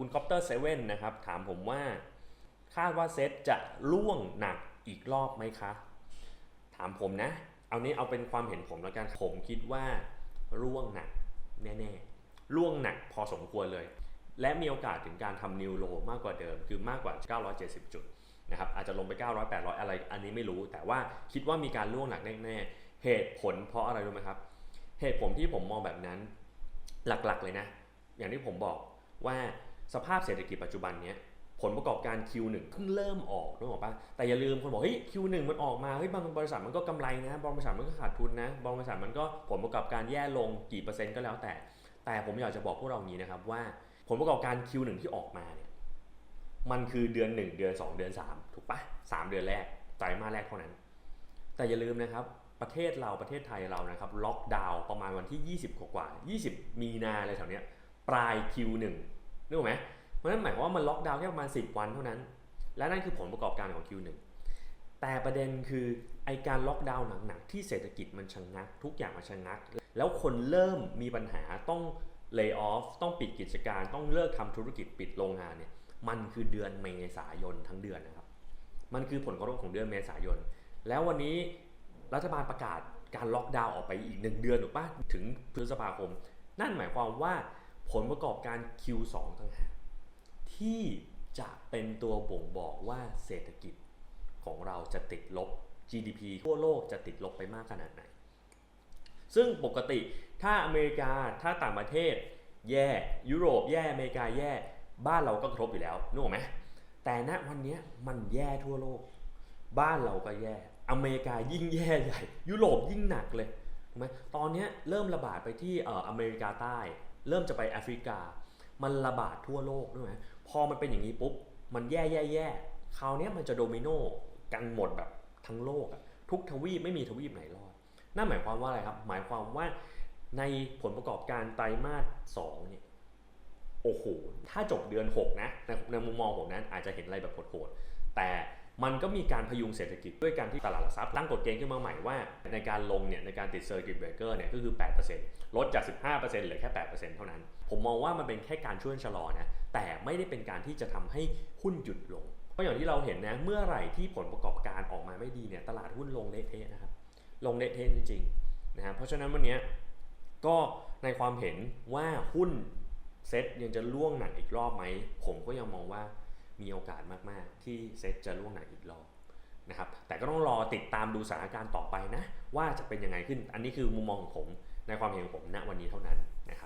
คุณคอปเตอร์เซเว่นนะครับ ถามผมว่า คาดว่าเซตจะล่วงหนักอีกรอบไหมคะ ถามผมนะ เอานี้เอาเป็นความเห็นผมแล้วกันผมคิดว่าร่วงหนักแน่ๆร่วงหนักพอสมควรเลย และมีโอกาสถึงการทำนิวโลมากกว่าเดิม คือมากกว่า 970 จุดนะครับอาจจะลงไป 900 800 อะไรอันนี้ไม่รู้ แต่ว่าคิดว่ามีการร่วงหนักแน่ๆเหตุผลเพราะอะไรรู้ไหมครับ เหตุผลที่ผมมองแบบนั้นหลักๆเลยนะ อย่างที่ผมบอกว่า สภาพเศรษฐกิจปัจจุบันเนี้ยผลประกอบการ Q1 เพิ่งเริ่มออกนึกออกปะแต่อย่าลืมคนบอกเฮ้ย Q1 มันออกมาเฮ้ยบางบริษัทมันก็กำไรนะบางบริษัทมันก็ขาดทุนนะบางบริษัทมันก็ผลประกอบการแย่ลงกี่เปอร์เซ็นต์ก็แล้วแต่ แต่ผมอยากจะบอกพวกเรางนี้นะครับว่า ผลประกอบการ Q1 ที่ออกมาเนี่ยมันคือเดือน 1 เดือน 2 เดือน 3 ถูกปะ3 เดือนแรกไตรมาสแรกเท่านั้น แต่อย่าลืมนะครับประเทศเราประเทศไทยเรานะครับล็อกดาวน์ประมาณวันที่ 20 กว่าๆ20 มีนาอะไรแถวเนี้ยปลาย Q1 นึกออกไหมเพราะนั้นหมายความว่ามันล็อกดาวน์แค่ประมาณ 10 วันเท่านั้น และนั่นคือผลประกอบการของ Q1 แต่ประเด็นคือไอการล็อกดาวน์หนักๆที่เศรษฐกิจมันชะงงัก ทุกอย่างมันชะงงัก แล้วคนเริ่มมีปัญหาต้องเลิกออฟต้องปิดกิจการ ต้องเลิกทำธุรกิจปิดโรงงานเนี่ยมันคือเดือนเมษายนทั้งเดือนนะครับมันคือผลกระทบของเดือนเมษายน แล้ววันนี้รัฐบาลประกาศการล็อกดาวน์ออกไปอีกหนึ่งเดือนถูกปะถึงพฤษภาคม นั่นหมายความว่า ผลประกอบการ Q2 ต่างหากที่จะเป็นตัวบ่งบอกว่าเศรษฐกิจของเราจะติดลบ GDP ทั่วโลกจะติดลบไปมากขนาดไหน ซึ่งปกติถ้าอเมริกาถ้าต่างประเทศ แย่ยุโรปแย่อเมริกาแย่บ้านเราก็กรบอยู่แล้วนึกออกไหมแต่ณวันนี้มันแย่ทั่วโลก บ้านเราก็แย่ อเมริกายิ่งแย่ใหญ่ ยุโรปยิ่งหนักเลยถูกไหมตอนนี้เริ่มระบาดไปที่เอ่ออเมริกาใต้ เริ่มจะไปแอฟริกา มันระบาดทั่วโลกด้วยไหมพอมันเป็นอย่างนี้ปุ๊บ มันแย่แย่แย่คราวเนี้ยมันจะโดมิโนกันหมดแบบทั้งโลกอะทุกทวีปไม่มีทวีปไหนรอด นั่นหมายความว่าอะไรครับ หมายความว่าในผลประกอบการไตรมาส2เนี่ย โอ้โห ถ้าจบเดือน 6 นะในในมุมมองผมนั้นอาจจะเห็นอะไรแบบโหดๆแต่ มันก็มีการพยุงเศรษฐกิจด้วยการที่ตลาดหลักทรัพย์ตั้งกฎเกณฑ์ขึ้นมาใหม่ว่า ในการลงเนี่ยในการติดเซอร์กิตเบรกเกอร์เนี่ยก็คือ 8%ลดจาก 15%เหลือแค่ 8%เท่านั้น ผมมองว่ามันเป็นแค่การช่วยชะลอนะแต่ไม่ได้เป็นการที่จะทำให้หุ้นหยุดลงเพราะอย่างที่เราเห็นนะเมื่อไหร่ที่ผลประกอบการออกมาไม่ดีเนี่ยตลาดหุ้นลงเละเทะนะครับลงเละเทะจริงๆนะครับเพราะฉะนั้นวันนี้ก็ในความเห็นว่าหุ้นเซ็ตยังจะล่วงหนักอีกรอบไหมผมก็ยังมองว่า มีโอกาสมากๆ ที่เซตจะล่วงหนักอีกรอบนะครับแต่ก็ต้องรอติดตามดูสถานการณ์ต่อไปนะ ว่าจะเป็นยังไงขึ้นอันนี้คือมุมมองของผมในความเห็นของผมณวันนี้เท่านั้นนะครับ